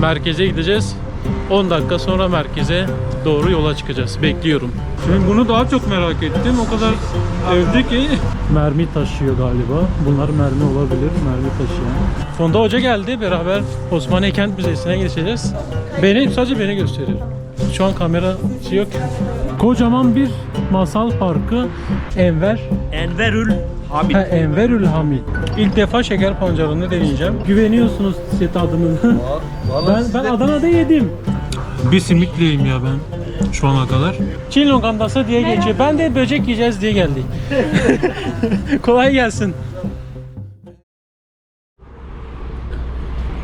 merkeze gideceğiz. 10 dakika sonra merkeze doğru yola çıkacağız. Bekliyorum. Şimdi bunu daha çok merak ettim. O kadar övdü ki. Mermi taşıyor galiba. Bunlar mermi olabilir. Mermi taşıyan. Fonda Hoca geldi. Beraber Osmaniye Kent Müzesi'ne geçeceğiz. Beni sadece beni gösteriyor. Şu an kamera yok. Kocaman bir masal parkı. Enver Enverül Hamid. Ha, Enverül Hamid. İlk defa şeker pancarını deneyeceğim. Güveniyorsunuz size tadınıza. ben, ben Adana'da yedim. Bir simitliyim ya ben şu ana kadar. Çin lokantası diye geçiyor. Ben de böcek yiyeceğiz diye geldik. Kolay gelsin.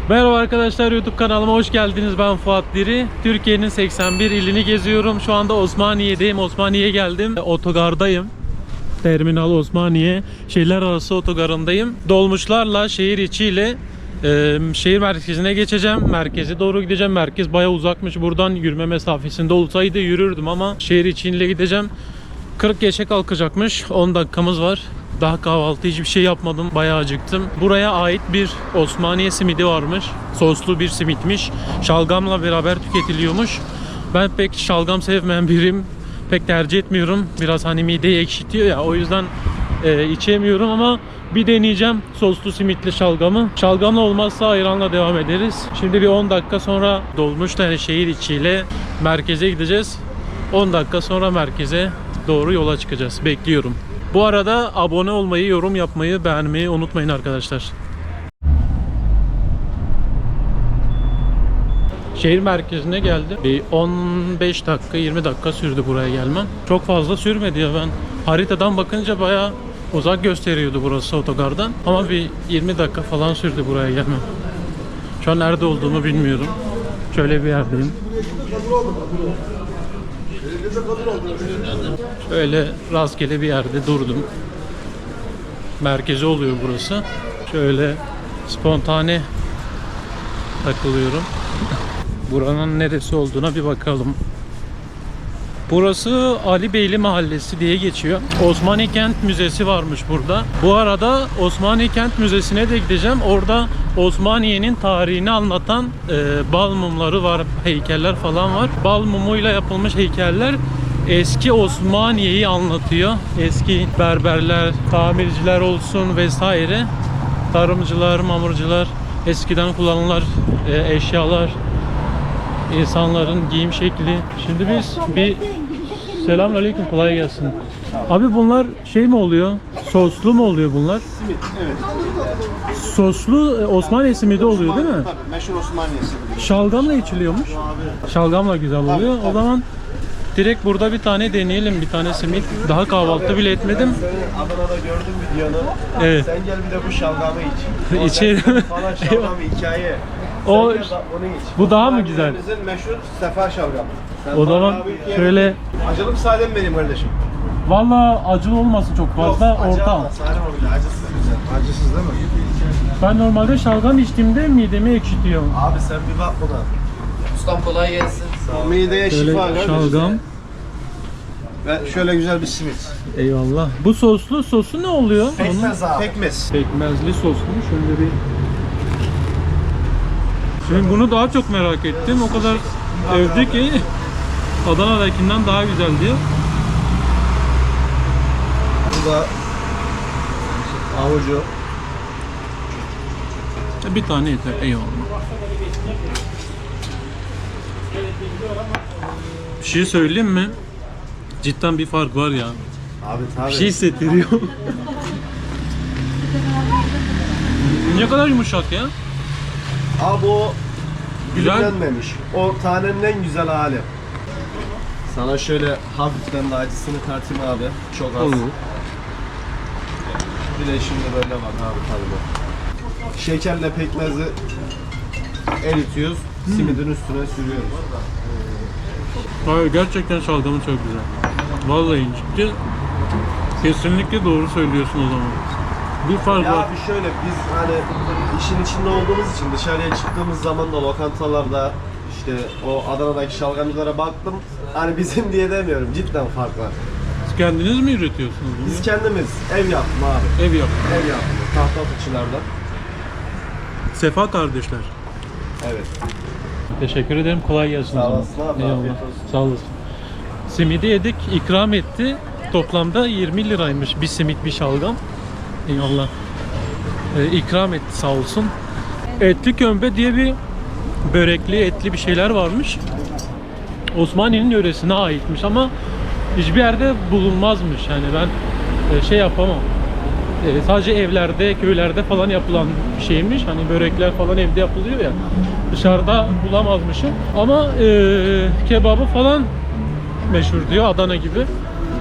Merhaba arkadaşlar YouTube kanalıma hoş geldiniz. Ben Fuat Diri. Türkiye'nin 81 ilini geziyorum. Şu anda Osmaniye'deyim. Osmaniye'ye geldim. Otogardayım. Terminal Osmaniye şehirler arası otogarındayım. Dolmuşlarla şehir içiyle e, şehir merkezine geçeceğim. Merkeze doğru gideceğim. Merkez baya uzakmış. Buradan yürüme mesafesinde olsaydı yürürdüm ama şehir içiyle gideceğim. 40 geçe kalkacakmış. 10 dakikamız var. Daha kahvaltı hiçbir şey yapmadım. Bayağı acıktım. Buraya ait bir Osmaniye simidi varmış. Soslu bir simitmiş. Şalgamla beraber tüketiliyormuş. Ben pek şalgam sevmeyen biriyim. Pek tercih etmiyorum. Biraz hani mideyi ekşitiyor ya. O yüzden e, içemiyorum ama bir deneyeceğim soslu simitli şalgamı. Şalgamla olmazsa ayranla devam ederiz. Şimdi bir 10 dakika sonra dolmuş yani şehir içiyle merkeze gideceğiz. 10 dakika sonra merkeze doğru yola çıkacağız. Bekliyorum. Bu arada abone olmayı, yorum yapmayı, beğenmeyi unutmayın arkadaşlar. Şehir merkezine geldim. Bir 15 dakika 20 dakika sürdü buraya gelmem. Çok fazla sürmedi ya ben haritadan bakınca bayağı uzak gösteriyordu burası otogardan. Ama bir 20 dakika falan sürdü buraya gelmem. Şu an nerede olduğumu bilmiyorum. Şöyle bir yerdeyim. Şöyle rastgele bir yerde durdum. Merkezi oluyor burası. Şöyle spontane takılıyorum. Buranın neresi olduğuna bir bakalım. Burası Ali Beyli Mahallesi diye geçiyor. Osmaniye Kent Müzesi varmış burada. Bu arada Osmaniye Kent Müzesi'ne de gideceğim. Orada Osmaniye'nin tarihini anlatan e, bal mumları var, heykeller falan var. Bal mumuyla yapılmış heykeller eski Osmaniye'yi anlatıyor. Eski berberler, tamirciler olsun vesaire. Tarımcılar, mamurcular, eskiden kullanılan e, eşyalar, insanların giyim şekli. Şimdi biz bir Selamünaleyküm kolay gelsin. Abi bunlar şey mi oluyor? Soslu mu oluyor bunlar? Simit, evet. Soslu e, Osmaniye simidi oluyor değil mi? Tabii, meşhur Osmaniye simidi. Şalgamla içiliyormuş. Şalgamla güzel oluyor. O zaman direkt burada bir tane deneyelim. Bir tane simit. Daha kahvaltı bile etmedim. Adana'da gördüm videonu. Evet. Sen gel bir de bu şalgamı iç. İçerim. Falan şalgamı hikaye. O-. Bu daha mı güzel? Osmaniye'mizin meşhur sefer şalgamı. O zaman şöyle Acılı mı sade mi benim kardeşim? Valla acılı olmasın çok fazla Yok, acı orta. ama Sade olacak. Acısız güzel. Acısız değil mi? Ben normalde şalgam içtiğimde midemi ekşitiyor. Abi sen bir bak buna. Ustam kolay gelsin. Mideye şifa Şöyle kardeşim. şalgam. Ve şöyle güzel bir simit. Eyvallah. Bu soslu sosu ne oluyor? Onun Pekmez abi. Pekmez. pekmezli soslu. Şöyle bir Şimdi bunu daha çok merak ettim. O kadar övdü ki Adana'dakinden daha güzel diyor. Bu da avucu. E, Bir tane yeter. Eyvallah. Bir şey söyleyeyim mi? Cidden bir fark var ya. Abi tabii. Bir şey hissettiriyor. ne kadar yumuşak ya. Abi o Güzel. dilimlenmemiş. O tanenin en güzel hali. Sana şöyle hafiften de acısını tartayım abi. Çok az. Olur. Bir de şimdi böyle bak abi bak. Şekerle pekmezi eritiyoruz. Hmm. Simidin üstüne sürüyoruz. Hayır gerçekten şalgamı çok güzel. Vallahi ciddi. Kesinlikle doğru söylüyorsun o zaman. Bir fark Ya var. abi şöyle biz hani işin içinde olduğumuz için dışarıya çıktığımız zaman da lokantalarda işte o Adana'daki şalgamcılara baktım. Hani bizim diye demiyorum. Cidden fark var. Siz kendiniz mi üretiyorsunuz bunu? Biz kendimiz ev yapma abi. Ev yapın. Ev yapma. Tahta fıçılardan. Sefa kardeşler. Evet. Teşekkür ederim. Kolay gelsin. o Sağ zaman. olasın abi, Eyvallah. afiyet olsun. Sağ olasın. Simidi yedik, ikram etti. Toplamda 20 liraymış bir simit bir şalgam. Eyvallah. Ee, ikram etti sağ olsun. Etli kömbe diye bir börekli etli bir şeyler varmış. Osmaniye'nin yöresine aitmiş ama hiçbir yerde bulunmazmış. Yani ben e, şey yapamam. E, sadece evlerde, köylerde falan yapılan bir şeymiş. Hani börekler falan evde yapılıyor ya. Dışarıda bulamazmışım. Ama e, kebabı falan meşhur diyor Adana gibi.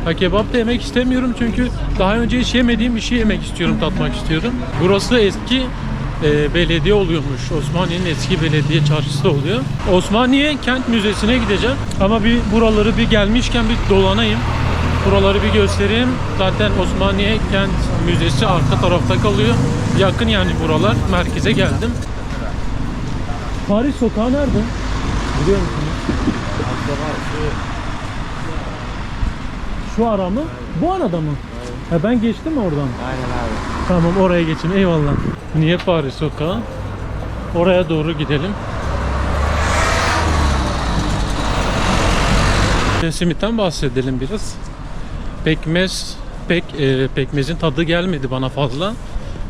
Ha kebap da yemek istemiyorum çünkü daha önce hiç yemediğim bir şey yemek istiyorum, tatmak istiyorum. Burası eski e, belediye oluyormuş. Osmaniye'nin eski belediye çarşısı oluyor. Osmaniye Kent Müzesi'ne gideceğim. Ama bir buraları bir gelmişken bir dolanayım. Buraları bir göstereyim. Zaten Osmaniye Kent Müzesi arka tarafta kalıyor. Yakın yani buralar. Merkeze geldim. Paris sokağı nerede? Biliyor musunuz? Şu ara mı? Bu arada mı? Ha ben geçtim mi oradan? Aynen abi. Tamam oraya geçeyim eyvallah. Niye Paris sokağı? Oraya doğru gidelim. Simitten bahsedelim biraz. Pekmez pek e, pekmezin tadı gelmedi bana fazla.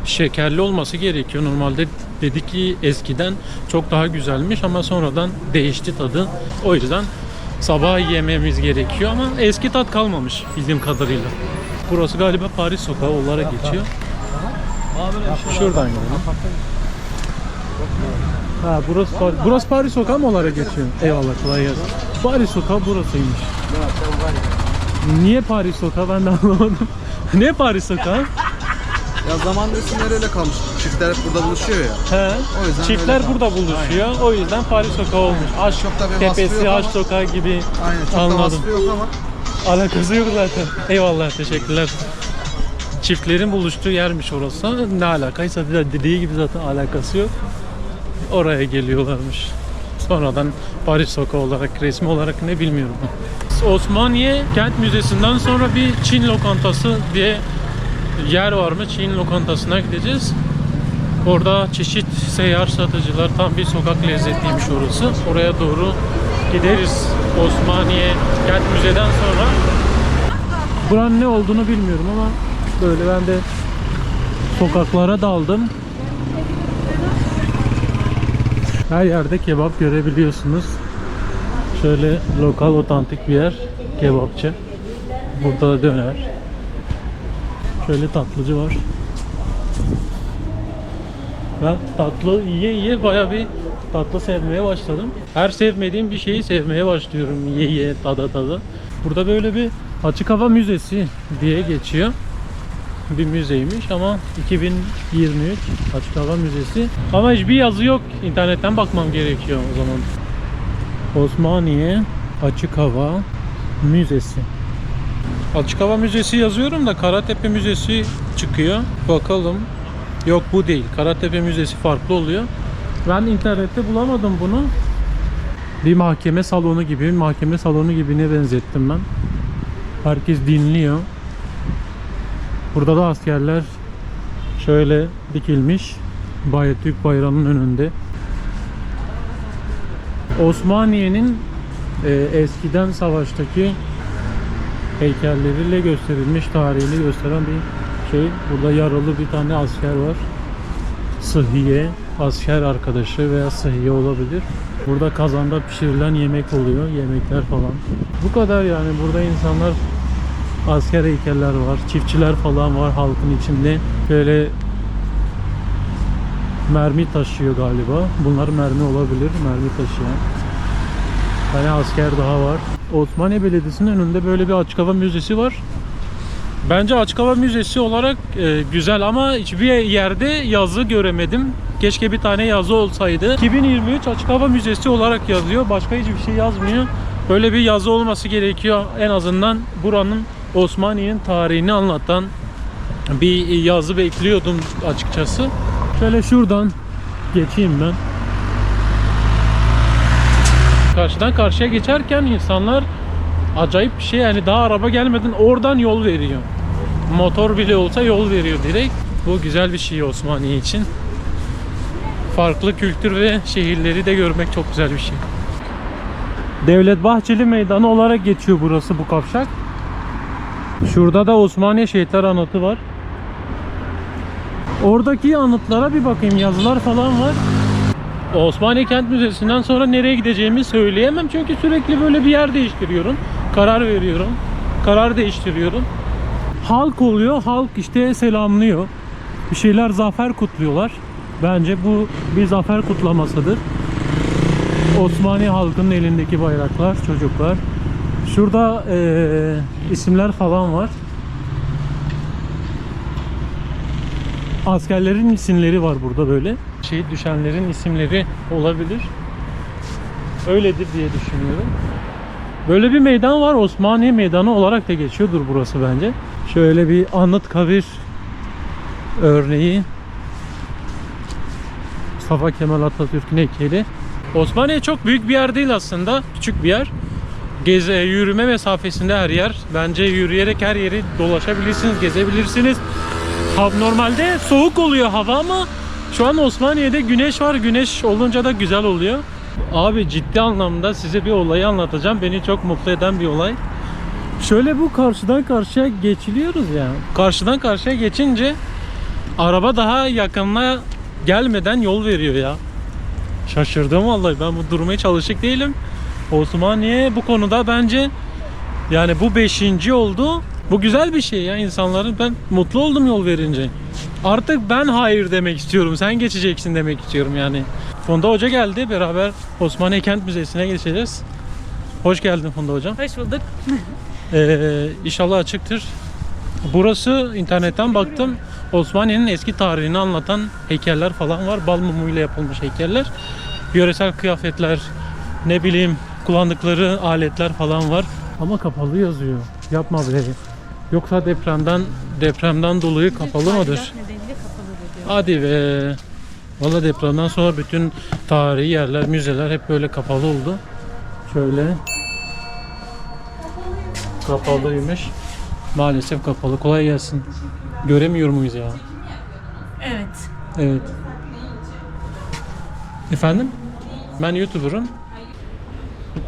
Şekerli olması gerekiyor. Normalde dedi ki eskiden çok daha güzelmiş ama sonradan değişti tadı. O yüzden sabah yememiz gerekiyor ama eski tat kalmamış bildiğim kadarıyla. Burası galiba Paris sokağı olarak geçiyor. Şuradan gidelim. Ha burası Paris, burası Paris sokağı mı olarak geçiyor? Eyvallah kolay gelsin. Paris sokağı burasıymış. Niye Paris sokağı ben de anlamadım. Niye Paris sokağı? Ya zamanında isimler öyle kalmış. Çiftler hep burada buluşuyor ya. He. O yüzden Çiftler öyle burada buluşuyor. O yüzden Paris sokağı olmuş. Aşk Çok da bir vasfı tepesi, yok aşk ama- sokağı gibi. Aynen çok da Anladım. vasfı yok ama Alakası yok zaten. Eyvallah teşekkürler. Çiftlerin buluştuğu yermiş orası. Ne alakaysa da dediği gibi zaten alakası yok. Oraya geliyorlarmış. Sonradan Paris sokağı olarak resmi olarak ne bilmiyorum. Osmaniye Kent Müzesi'nden sonra bir Çin lokantası diye yer var mı? Çin lokantasına gideceğiz. Orada çeşit seyyar satıcılar tam bir sokak lezzetiymiş orası. Oraya doğru gideriz. Osmaniye Kent Müze'den sonra. Buranın ne olduğunu bilmiyorum ama böyle ben de sokaklara daldım. Her yerde kebap görebiliyorsunuz. Şöyle lokal otantik bir yer. Kebapçı. Burada da döner. Şöyle tatlıcı var. Ben tatlı yiye yiye baya bir tatlı sevmeye başladım. Her sevmediğim bir şeyi sevmeye başlıyorum yiye yiye tada tada. Burada böyle bir açık hava müzesi diye geçiyor. Bir müzeymiş ama 2023 açık hava müzesi. Ama hiçbir yazı yok. İnternetten bakmam gerekiyor o zaman. Osmaniye Açık Hava Müzesi. Açık Hava Müzesi yazıyorum da Karatepe Müzesi çıkıyor. Bakalım. Yok bu değil. Karatepe Müzesi farklı oluyor. Ben internette bulamadım bunu. Bir mahkeme salonu gibi, bir mahkeme salonu gibine benzettim ben. Herkes dinliyor. Burada da askerler şöyle dikilmiş. Bayet Türk bayrağının önünde. Osmaniye'nin e, eskiden savaştaki heykelleriyle gösterilmiş tarihini gösteren bir şey. Burada yaralı bir tane asker var. Sıhhiye, asker arkadaşı veya sıhhiye olabilir. Burada kazanda pişirilen yemek oluyor, yemekler falan. Bu kadar yani burada insanlar asker heykeller var, çiftçiler falan var halkın içinde. Böyle mermi taşıyor galiba. Bunlar mermi olabilir, mermi taşıyan. Bir asker daha var. Osmaniye Belediyesi'nin önünde böyle bir açık hava müzesi var. Bence açık hava müzesi olarak e, güzel ama hiçbir yerde yazı göremedim. Keşke bir tane yazı olsaydı. 2023 açık hava müzesi olarak yazıyor. Başka hiçbir şey yazmıyor. Böyle bir yazı olması gerekiyor. En azından buranın Osmaniye'nin tarihini anlatan bir yazı bekliyordum açıkçası. Şöyle şuradan geçeyim ben. Karşıdan karşıya geçerken insanlar acayip bir şey yani daha araba gelmeden oradan yol veriyor. Motor bile olsa yol veriyor direkt. Bu güzel bir şey Osmaniye için. farklı kültür ve şehirleri de görmek çok güzel bir şey. Devlet Bahçeli Meydanı olarak geçiyor burası bu kavşak. Şurada da Osmaniye Şehitler Anıtı var. Oradaki anıtlara bir bakayım yazılar falan var. Osmaniye Kent Müzesi'nden sonra nereye gideceğimi söyleyemem çünkü sürekli böyle bir yer değiştiriyorum. Karar veriyorum. Karar değiştiriyorum. Halk oluyor. Halk işte selamlıyor. Bir şeyler zafer kutluyorlar. Bence bu bir zafer kutlamasıdır. Osmaniye halkının elindeki bayraklar, çocuklar. Şurada eee, isimler falan var. Askerlerin isimleri var burada böyle. Şehit düşenlerin isimleri olabilir. Öyledir diye düşünüyorum. Böyle bir meydan var. Osmaniye Meydanı olarak da geçiyordur burası bence. Şöyle bir anıt kabir örneği. Mustafa Kemal Atatürk'ün heykeli. Osmaniye çok büyük bir yer değil aslında. Küçük bir yer. Geze, yürüme mesafesinde her yer. Bence yürüyerek her yeri dolaşabilirsiniz, gezebilirsiniz. Normalde soğuk oluyor hava ama şu an Osmaniye'de güneş var. Güneş olunca da güzel oluyor. Abi ciddi anlamda size bir olayı anlatacağım. Beni çok mutlu eden bir olay. Şöyle bu karşıdan karşıya geçiliyoruz ya. Karşıdan karşıya geçince araba daha yakınına gelmeden yol veriyor ya. Şaşırdım vallahi ben bu durmaya çalışık değilim. Osmaniye bu konuda bence yani bu beşinci oldu. Bu güzel bir şey ya insanların ben mutlu oldum yol verince. Artık ben hayır demek istiyorum. Sen geçeceksin demek istiyorum yani. Funda Hoca geldi. Beraber Osmaniye Kent Müzesi'ne geçeceğiz. Hoş geldin Funda Hocam. Hoş bulduk. Ee, inşallah açıktır. Burası internetten baktım. Osmaniye'nin eski tarihini anlatan heykeller falan var. Bal mumuyla yapılmış heykeller. Yöresel kıyafetler, ne bileyim kullandıkları aletler falan var. Ama kapalı yazıyor. Yapma be. Yoksa depremden depremden dolayı kapalı mıdır? Hadi be. Valla depremden sonra bütün tarihi yerler, müzeler hep böyle kapalı oldu. Şöyle. Kapalıymış. Maalesef kapalı. Kolay gelsin. Göremiyor muyuz ya? Evet. Evet. Efendim? Ben YouTuber'ım.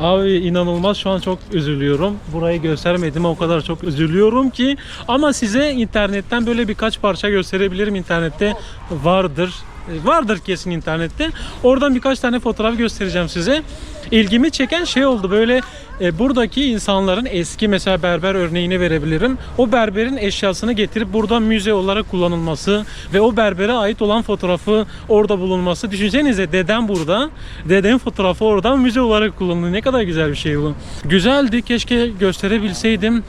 Abi inanılmaz şu an çok üzülüyorum. Burayı göstermedim o kadar çok üzülüyorum ki. Ama size internetten böyle birkaç parça gösterebilirim. İnternette vardır. E, Vardır kesin internette. Oradan birkaç tane fotoğraf göstereceğim size. İlgimi çeken şey oldu böyle e, buradaki insanların eski mesela berber örneğini verebilirim. O berberin eşyasını getirip burada müze olarak kullanılması ve o berbere ait olan fotoğrafı orada bulunması. Düşünsenize dedem burada. Dedem fotoğrafı orada müze olarak kullanılıyor. Ne kadar güzel bir şey bu. Güzeldi. Keşke gösterebilseydim.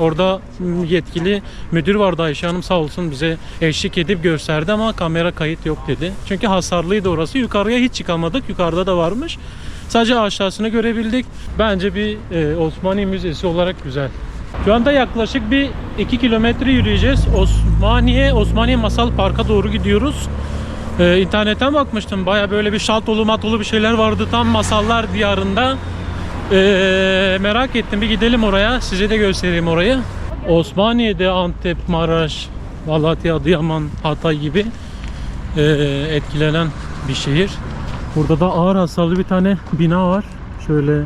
Orada yetkili müdür vardı Ayşe Hanım sağ olsun bize eşlik edip gösterdi ama kamera kayıt yok dedi. Çünkü hasarlıydı orası. Yukarıya hiç çıkamadık. Yukarıda da varmış. Sadece aşağısını görebildik. Bence bir e, Osmaniye Müzesi olarak güzel. Şu anda yaklaşık bir 2 kilometre yürüyeceğiz. Osmaniye, Osmaniye Masal Park'a doğru gidiyoruz. Ee, internetten bakmıştım. Baya böyle bir şaltolu matolu bir şeyler vardı tam masallar diyarında. Ee, merak ettim bir gidelim oraya. Size de göstereyim orayı. Osmaniye'de Antep, Maraş, Malatya, Adıyaman, Hatay gibi ee, etkilenen bir şehir. Burada da ağır hasarlı bir tane bina var. Şöyle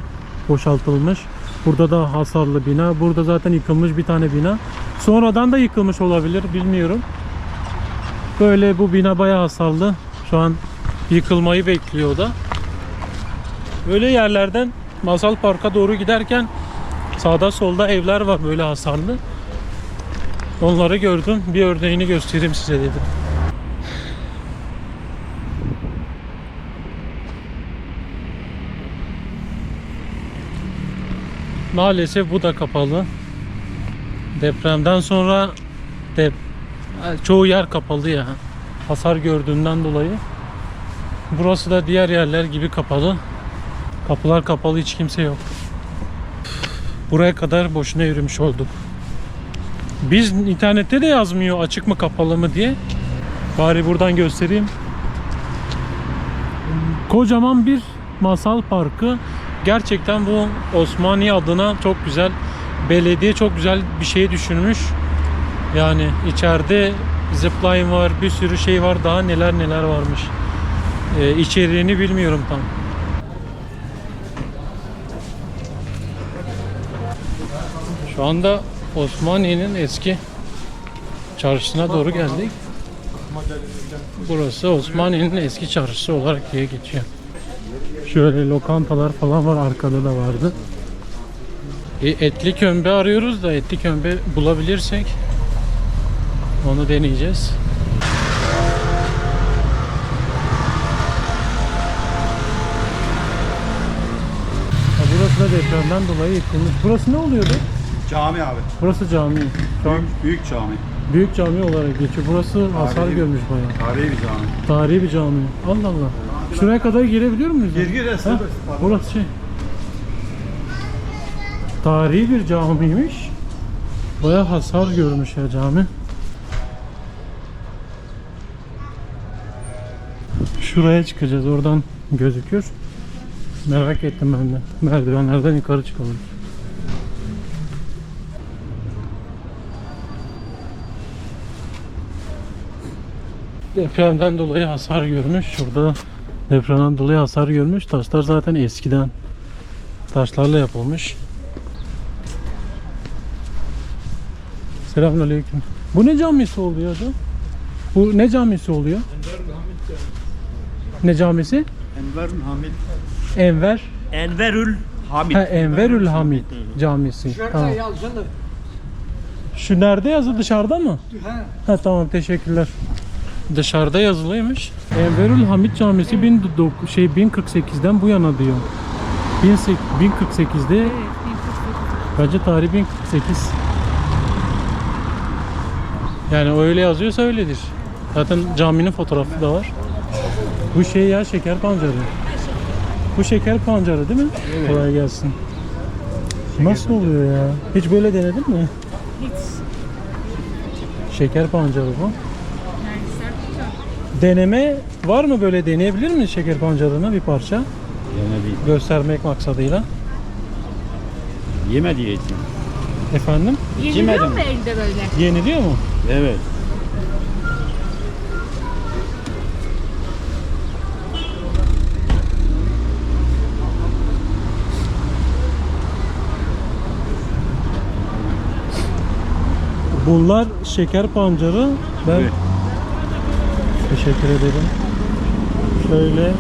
boşaltılmış. Burada da hasarlı bina. Burada zaten yıkılmış bir tane bina. Sonradan da yıkılmış olabilir bilmiyorum. Böyle bu bina bayağı hasarlı. Şu an yıkılmayı bekliyor da. Böyle yerlerden Masal Park'a doğru giderken sağda solda evler var böyle hasarlı. Onları gördüm. Bir örneğini göstereyim size dedim. Maalesef bu da kapalı. Depremden sonra dep çoğu yer kapalı ya. Hasar gördüğünden dolayı. Burası da diğer yerler gibi kapalı. Kapılar kapalı hiç kimse yok. Buraya kadar boşuna yürümüş olduk. Biz internette de yazmıyor açık mı kapalı mı diye. Bari buradan göstereyim. Kocaman bir masal parkı. Gerçekten bu Osmaniye adına çok güzel. Belediye çok güzel bir şey düşünmüş. Yani içeride zipline var, bir sürü şey var. Daha neler neler varmış. e, içeriğini bilmiyorum tam. Şu anda Osmaniye'nin eski çarşısına doğru geldik. Burası Osmaniye'nin eski çarşısı olarak diye geçiyor. Şöyle lokantalar falan var arkada da vardı. E, etli kömbe arıyoruz da etli kömbe bulabilirsek onu deneyeceğiz. Burası da depremden dolayı yıkılmış. Burası ne oluyordu? Cami abi. Burası cami. Büyük, büyük cami. büyük cami olarak geçiyor. Burası hasar Tarihi- görmüş bayağı. Tarihi bir cami. Tarihi bir cami. Allah Allah. Şuraya kadar girebiliyor muyuz? Gir, gir. Burası şey. Tarihi bir camiymiş. Bayağı hasar görmüş ya cami. Şuraya çıkacağız. Oradan gözükür. Merak ettim ben de. Merdivenlerden yukarı çıkalım. Depremden dolayı hasar görmüş. Şurada depremden dolayı hasar görmüş. Taşlar zaten eskiden taşlarla yapılmış. Selamünaleyküm. Bu ne camisi oluyor acaba? Bu ne camisi oluyor? Ne camisi? Enver Hamid. Enver. Enverül Hamid. Ha, Enverül Hamid camisi. Tamam. Şu nerede yazı dışarıda mı? Ha tamam teşekkürler. Dışarıda yazılıymış. Enverül Hamid Camisi 19 şey 1048'den bu yana diyor. 1048'de Evet, bence tarih 1048. Yani öyle yazıyorsa öyledir. Zaten caminin fotoğrafı da var. Bu şey ya şeker pancarı. Bu şeker pancarı değil mi? Kolay gelsin. Nasıl oluyor ya? Hiç böyle denedin mi? Hiç. Şeker pancarı bu. Deneme var mı böyle deneyebilir miyiz şeker pancarını bir parça? Yemedi. Göstermek maksadıyla. Yemedi için. Efendim? Yeniliyor mu elde böyle? Yeniliyor mu? Evet. Bunlar şeker pancarı. Ben Evet. Teşekkür ederim. Şöyle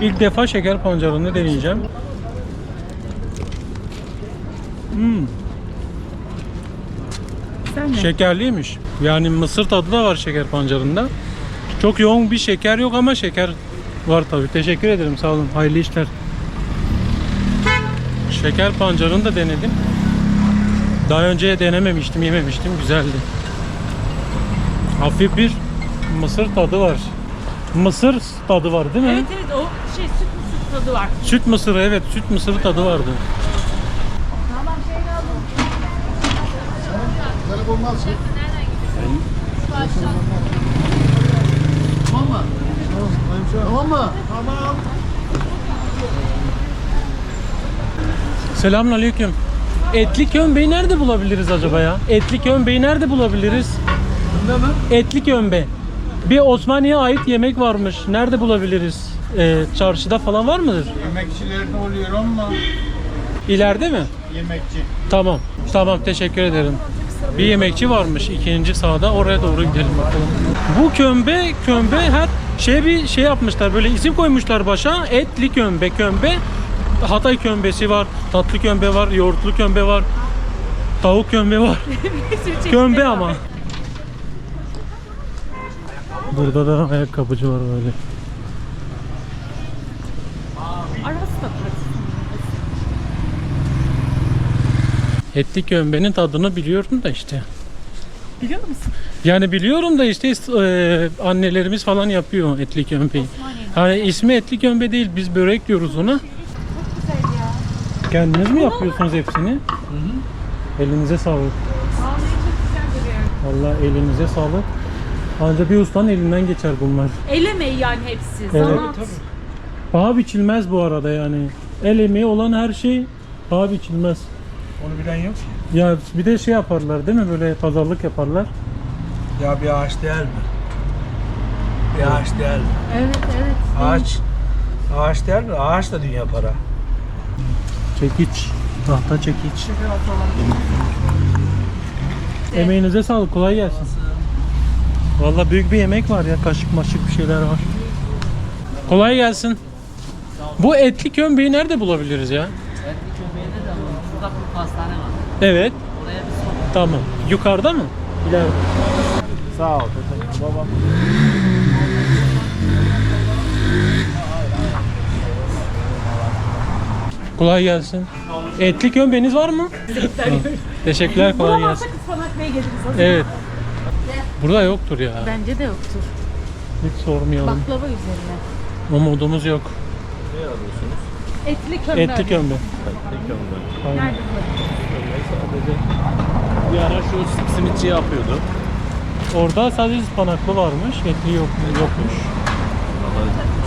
ilk defa şeker pancarını deneyeceğim. Hmm, Sen ne? şekerliymiş. Yani mısır tadı da var şeker pancarında. Çok yoğun bir şeker yok ama şeker var tabii. Teşekkür ederim. Sağ olun. Hayırlı işler. Şeker pancarını da denedim. Daha önce denememiştim, yememiştim. Güzeldi. Hafif bir mısır tadı var. Mısır tadı var değil mi? Evet evet o şey süt mısır tadı var. Süt mısırı evet, süt mısırı tadı vardı. Tamam şey aldım. Telefon nasıl? Tamam mı? Selamünaleyküm. Etli kömbeyi nerede bulabiliriz acaba ya? Etli kömbeyi nerede bulabiliriz? Etli kömbe. Bir Osmaniye'ye ait yemek varmış. Nerede bulabiliriz? Ee, çarşıda falan var mıdır? Yemekçilerde oluyor ama İleride mi? yemekçi. Tamam. Tamam teşekkür ederim. Bir yemekçi varmış ikinci sağda. Oraya doğru gidelim bakalım. Bu kömbe kömbe her şey bir şey yapmışlar. Böyle isim koymuşlar başa. Etli kömbe kömbe. Hatay kömbesi var. Tatlı kömbe var. Yoğurtlu kömbe var. Tavuk kömbe var. Kömbe ama. Burada da ayakkabıcı var böyle. Aras da. Etli kömbenin tadını biliyorum da işte. Biliyor musun? Yani biliyorum da işte e, annelerimiz falan yapıyor etli kömbeyi. Osmaniye'de. Hani ismi etli kömbe değil biz börek diyoruz ona. Çok güzel ya. Kendiniz mi yapıyorsunuz hepsini? Elinize sağlık. Vallahi çok güzel duruyor. Vallahi elinize sağlık. Ancak bir ustanın elinden geçer bunlar. El emeği yani hepsi. Evet. Zanat. Paha biçilmez bu arada yani. El emeği olan her şey paha biçilmez. Onu bilen yok. Ya bir de şey yaparlar değil mi böyle pazarlık yaparlar. Ya bir ağaç değil mi? Bir ağaç değil. Evet evet. Ağaç. Ağaç değil mi? Ağaç da dünya para. Çekiç. Tahta çekiç. Emeğinize sağlık. Kolay gelsin. Vallahi büyük bir yemek var ya. Kaşık maşık bir şeyler var. Kolay gelsin. Bu etli kömbeyi nerede bulabiliriz ya? Burada bir pastane var. Evet. Oraya bir sor. Tamam. Yukarıda mı? İleride. Sağ ol. Babam. Kolay gelsin. Etli kömbeniz var mı? Teşekkürler. Kolay Bulamazsak gelsin. ıspanak bey geliriz. Evet. Burada yoktur ya. Bence de yoktur. Hiç sormayalım. Baklava üzerine. O modumuz yok. Etli kömbe. Etli kömbe. Nerede bu? Bir ara şu simitçi yapıyordu. Orada sadece ıspanaklı varmış. Etli yok, yokmuş.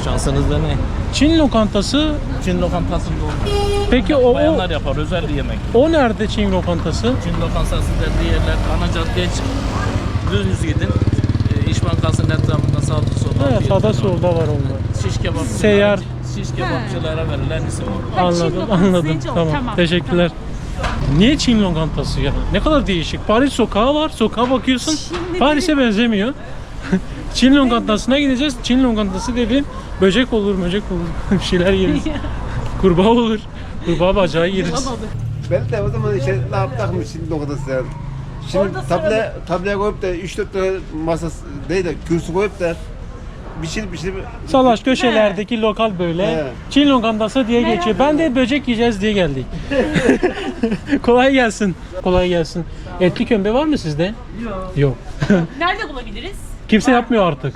Şansınız da ne? Çin lokantası. Çin lokantasında olmuyor. Peki o, o, Bayanlar yapar özel bir yemek. o nerede Çin lokantası? Çin lokantası dediği yerler ana caddeye çık. Düz gidin. E, İş Bankası'nın etrafında sağda solda. Evet, bir sağda solda var onlar. Şiş kebapçılara, Seyyar. şiş kebapçılara verilen isim o. Çin Anladım, lokantası anladım. deyince o, Tamam. tamam, Teşekkürler. Niye Çin lokantası ya? Ne kadar değişik. Paris sokağı var. Sokağa bakıyorsun. Çinli Paris'e benzemiyor. Çin lokantasına gideceğiz. Çin lokantası dediğin böcek olur, böcek olur. bir şeyler yeriz. Kurbağa olur. Kurbağa bacağı yeriz. Ben de o zaman işte ne yaptık mı şimdi noktası yani. Şimdi Orada tabla, tablaya koyup da 3-4 tane masa değil de kürsü koyup da bir şey bir şey Salaş köşelerdeki lokal böyle. He. Çin lokantası diye geçiyor. Ben de böcek yiyeceğiz diye geldik. Kolay gelsin. Kolay gelsin. Etli kömbe var mı sizde? Yok. Yok. Nerede bulabiliriz? Kimse yapmıyor artık.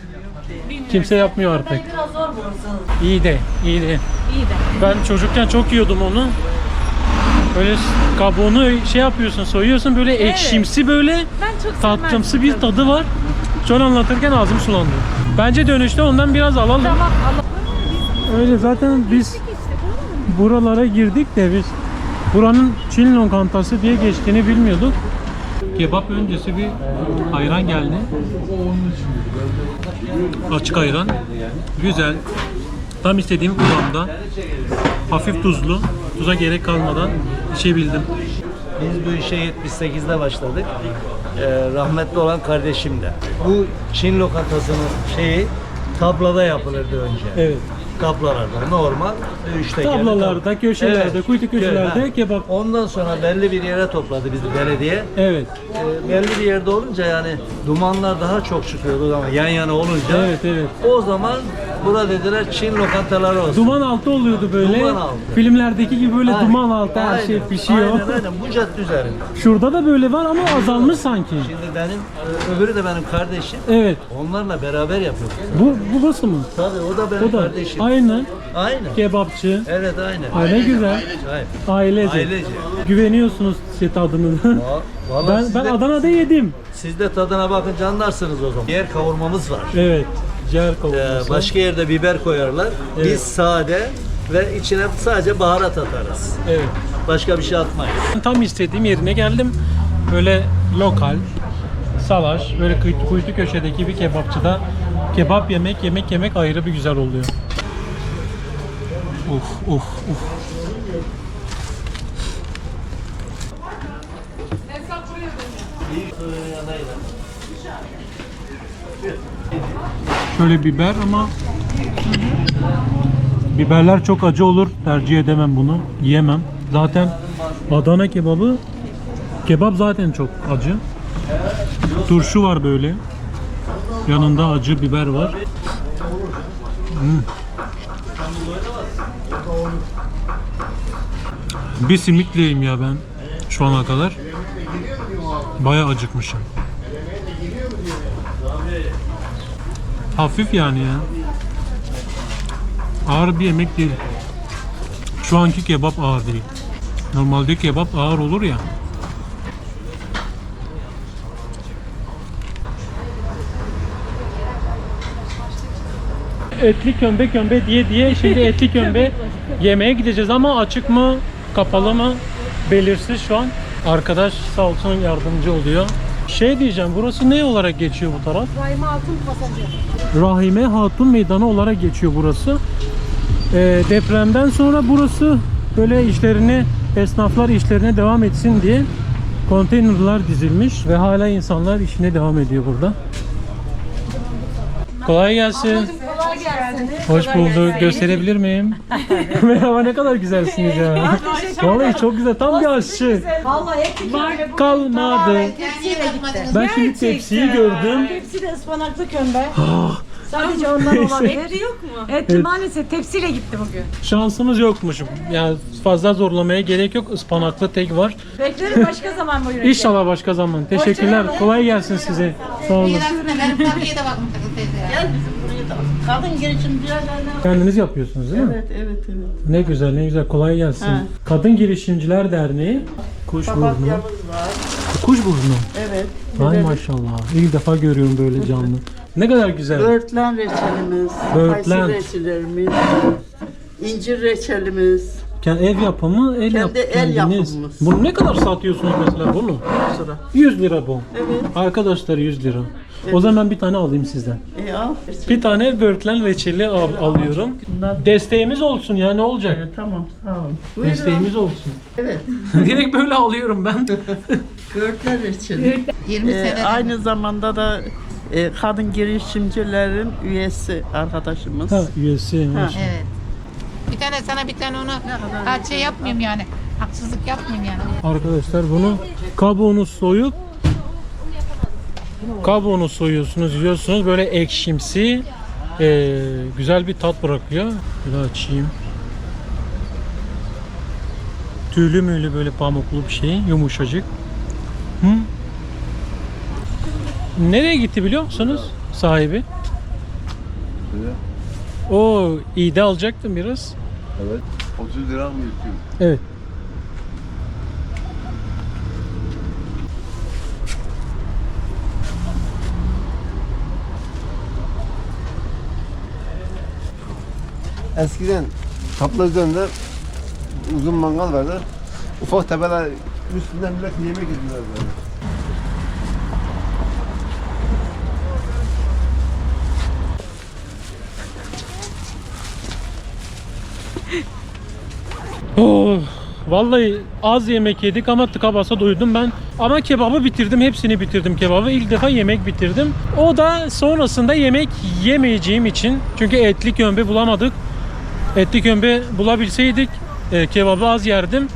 Bilmiyorum. Kimse yapmıyor artık. Biraz zor bulursunuz. İyi de, iyi de. İyi de. Ben çocukken çok yiyordum onu. Böyle kabuğunu şey yapıyorsun, soyuyorsun böyle Evet. ekşimsi böyle Ben çok tatlımsı bir tadı var. Şu an anlatırken ağzım sulandı. Bence dönüşte ondan biraz alalım. Tamam Allah. Öyle zaten biz buralara girdik de biz buranın Çin lokantası diye geçtiğini bilmiyorduk. Kebap öncesi bir ayran geldi. Açık ayran. Güzel. Tam istediğim kıvamda. Hafif tuzlu. Tuza gerek kalmadan içebildim. Biz bu işe 78'de başladık. Ee, rahmetli olan kardeşim de. Bu Çin lokantasının şeyi tablada yapılırdı önce. Evet. Tablalarda normal üç tekerli Tablalarda, tab- köşelerde, kuytu köşelerde Ha. kebap. Ondan sonra belli bir yere topladı bizi belediye. Evet. Ee, belli bir yerde olunca yani dumanlar daha çok çıkıyordu ama yan yana olunca. Evet, evet. O zaman bura dediler Çin lokantaları olsun. Duman altı oluyordu böyle. Duman altı. Filmlerdeki gibi böyle Aynen. duman altı her şey Aynen, pişiyor. Aynen aynen bu cadde üzerinde. Şurada da böyle var ama azalmış sanki. Şimdi benim öbürü de benim kardeşim. Evet. Onlarla beraber yapıyoruz. Bu burası mı? Tabii o da benim O da kardeşim. aynı Aynen. kebapçı. Evet aynen. Ay ne güzel. Aynen. Ailece. Ailece. Güveniyorsunuz şey tadınıza. Va- Vallahi ben siz, ben de, Adana'da yedim. siz de tadına bakınca anlarsınız o zaman. Yer kavurmamız var. Evet. Ciğer Ee, kavurması. başka yerde biber koyarlar. Evet. Biz sade ve içine sadece baharat atarız. Evet. Başka bir şey atmayız. Tam istediğim yerine geldim. Böyle lokal, salaş, böyle kuytu, kuytu köşedeki bir kebapçıda kebap yemek, yemek yemek ayrı bir güzel oluyor. Uf uf uf. Şöyle biber ama biberler çok acı olur. Tercih edemem bunu. Yiyemem. Zaten Adana kebabı kebap zaten çok acı. Turşu var böyle. Yanında acı biber var. Hmm. Bir simitleyim ya ben şu ana kadar. Baya acıkmışım. Hafif yani ya. Ağır bir yemek değil. Şu anki kebap ağır değil. Normalde kebap ağır olur ya. Etli kömbe kömbe diye diye şimdi etli kömbe yemeğe gideceğiz ama açık mı kapalı mı belirsiz şu an. Arkadaş sağ olsun yardımcı oluyor. Şey diyeceğim burası ne olarak geçiyor bu taraf? Rahime Altın Pasajı. Rahime Hatun Meydanı olarak geçiyor burası. Ee, depremden sonra burası böyle işlerini esnaflar işlerine devam etsin diye konteynerlar dizilmiş ve hala insanlar işine devam ediyor burada. Kolay gelsin. Kolay gelsin. Hoş bulduk. Gösterebilir miyim? Merhaba ne kadar güzelsiniz ya. Vallahi çok güzel. Tam bir aşçı. Vallahi hep var. Kalmadı. Tepsiyle gitti. Ben şimdi tepsiyi gördüm. Tepsi de ıspanaklı kömbe. Sadece ondan olabilir. Etli yok mu? Etli Evet. maalesef tepsiyle gitti bugün. Şansımız yokmuş. Yani fazla zorlamaya gerek yok. Ispanaklı tek var. Bekleriz başka zaman buyurun. İnşallah başka zaman. Teşekkürler. Kolay gelsin size. Sağ olun. Benim tabiye de bakın teyze. Kadın girişimcilerden Kendiniz yapıyorsunuz değil mi? Evet, evet, evet. Ne güzel, ne güzel. Kolay gelsin. Kadın Girişimciler Derneği. Kuşburnu. var. Kuşburnu. Evet. Ay maşallah. İlk defa görüyorum böyle canlı. Ne kadar güzel. Böğürtlen reçelimiz, Böğürtlen. kayısı reçellerimiz, incir reçelimiz. Kendi ev yapımı, el yap Kendi el kendiniz. yapımımız. Bunu ne kadar satıyorsunuz mesela bunu? Sıra. 100 lira bu. Evet. Arkadaşlar 100 lira. O zaman ben bir tane alayım sizden. E al. Bir tane böğürtlen reçeli al- alıyorum. Desteğimiz olsun ya ne olacak? Evet, tamam, sağ olun. Buyurun. Desteğimiz olsun. Evet. Direkt böyle alıyorum ben. Böğürtlen reçeli. 20 Ee, sene. aynı zamanda da e, kadın girişimcilerin üyesi arkadaşımız. ha, üyesi. maşallah. Evet. Bir tane sana bir tane ona ha, şey yapmayayım yani. Haksızlık yapmayayım yani. Arkadaşlar bunu kabuğunu soyup kabuğunu soyuyorsunuz, yiyorsunuz. Böyle ekşimsi eee, güzel bir tat bırakıyor. Bir açayım. Tüylü müylü böyle pamuklu bir şey, yumuşacık. Hı? Nereye gitti biliyor musunuz sahibi? O iyi de alacaktım biraz. Evet. 30 lira mı istiyor? Evet. Eskiden üzerinde uzun mangal vardı. Ufak tepeler üstünden millet yemek yediler böyle. Oh, vallahi az yemek yedik ama tıka basa doydum ben. Ama kebabı bitirdim. Hepsini bitirdim kebabı. İlk defa yemek bitirdim. O da sonrasında yemek yemeyeceğim için. Çünkü etli kömbe bulamadık. Etli kömbe bulabilseydik e, kebabı az yerdim.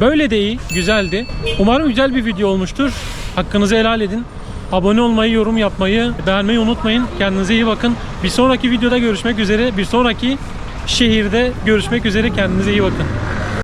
Böyle de iyi. Güzeldi. Umarım güzel bir video olmuştur. Hakkınızı helal edin. Abone olmayı, yorum yapmayı, beğenmeyi unutmayın. Kendinize iyi bakın. Bir sonraki videoda görüşmek üzere. Bir sonraki şehirde görüşmek üzere. Kendinize iyi bakın.